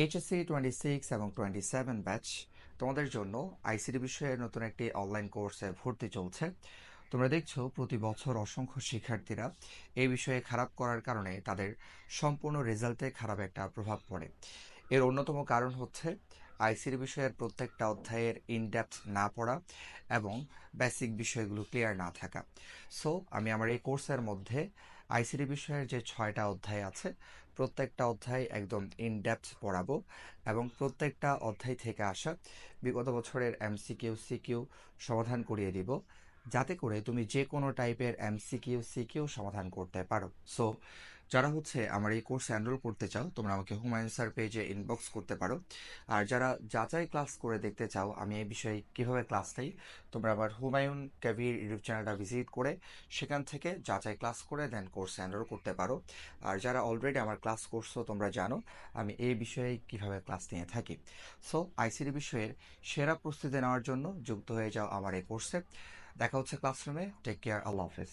HSC twenty six এবং twenty seven batch তোমাদের জন্য আইসিটি বিষয়ে নতুন একটি অনলাইন কোর্সে ভর্তি চলছে। তোমরা দেখছ প্রতি বছর অসংখ্য শিক্ষার্থীরা এই বিষয়ে খারাপ করার কারণে তাদের সম্পূর্ণ রেজাল্টে খারাপ একটা প্রভাব পড়ে। এর অন্যতম কারণ হচ্ছে আইসিটি বিষয়ের প্রত্যেকটা অধ্যায়ের ইনডেপথ না পড়া এবং বেসিক বিষয়গুলো ক্লিয়ার না থাকা। সো আমি আমার এই কোর্সের মধ্যে আইসিটি বিষয়ের যে ছয়টা অধ্যায় আছে, প্রত্যেকটা অধ্যায় একদম ইন ডেপথ পড়াবো এবং প্রত্যেকটা অধ্যায় থেকে আসা বিগত বছরের এমসিকিউ সিকিউ সমাধান করিয়ে দিব। যাতে করে তুমি যে কোনো টাইপের এমসিকিউ সিকিউ সমাধান করতে পারো। সো যারা হচ্ছে আমার এই কোর্সে এনরোল করতে চাও, তোমরা আমাকে হুমায়ুন স্যার পেজে ইনবক্স করতে পারো। আর যারা যাচাই ক্লাস করে দেখতে চাও, আমি এই বিষয়ে কীভাবে ক্লাস নেই, তোমরা আমার হুমায়ুন কবির ইউটিউব চ্যানেলটা ভিজিট করে সেখান থেকে যাচাই ক্লাস করে দেন কোর্সে এনরোল করতে পারো। আর যারা অলরেডি আমার ক্লাস করছ তোমরা জানো, আমি এই বিষয়ে কীভাবে ক্লাস নিয়ে থাকি। সো আইসিডি বিষয়ের সেরা প্রস্তুতি নেওয়ার জন্য যুক্ত হয়ে যাও আমার এই কোর্সে দেখা হচ্ছে ক্লাসরুমে টেক কেয়ার আল্লাহ হাফেজ।